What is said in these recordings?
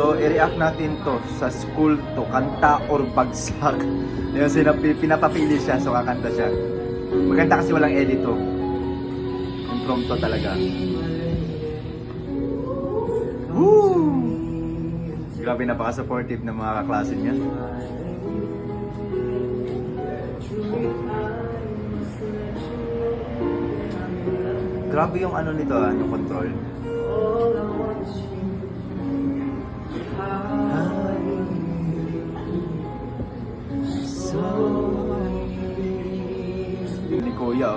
So, i-react natin to sa school to, kanta or bagsak. Yung sinapi, pinapapili siya, so kakanta siya. Maganda kasi walang edit to. Impromptu talaga. Woo! Grabe napaka-supportive ng mga kaklase niya. Grabe yung ano nito ah, yung control. Kuya.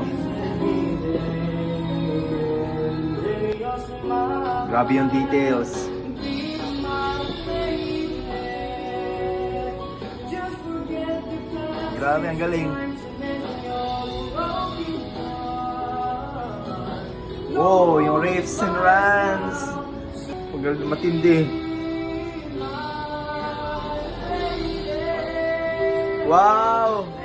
Grabe yung details. Grabe, ang galing. Wow, yung riffs and runs. Magaling, matindi. Wow!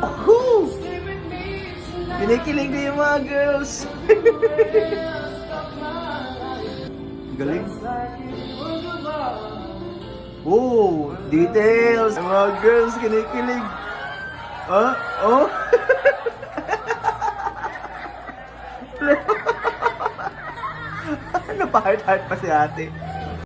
Woohoo! Kinikilig na yung mga girls. Galing. Oh, details. Yung mga girls kinikilig. Ah, oh. Ano pa heart heart pa si ate?